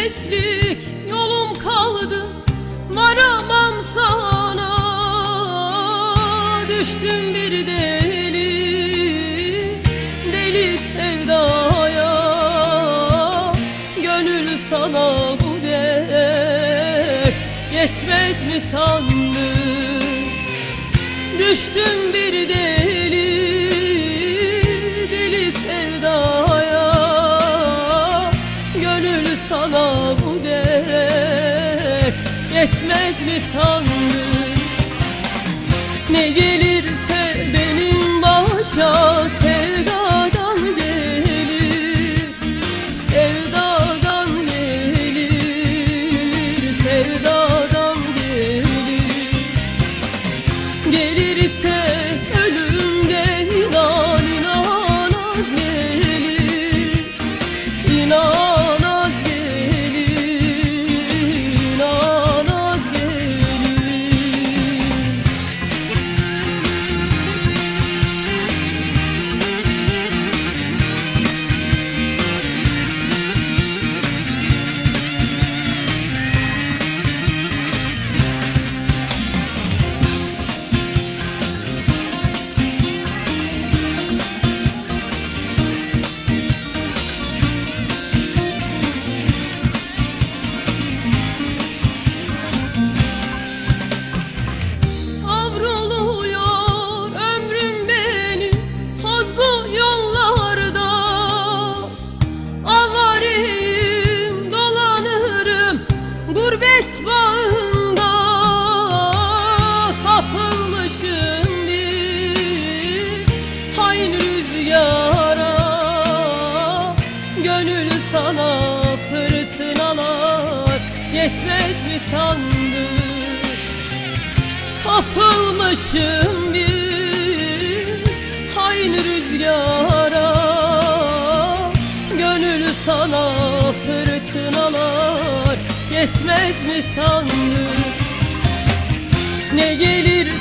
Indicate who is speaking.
Speaker 1: nefeslik yolum kaldı Varamam sana. Düştüm bir deli Deli sevdaya. Gönül sana bu dert Yetmez mi sandın? Düştüm bir Deli Sandın Ne gelirse benim başa Sevdadan gelir. Sevdadan gelir Sevdadan Gönül sana fırtınalar yetmez mi sandın Kapılmışım bir hain rüzgara. Gönül sana fırtınalar yetmez mi sandın Ne başa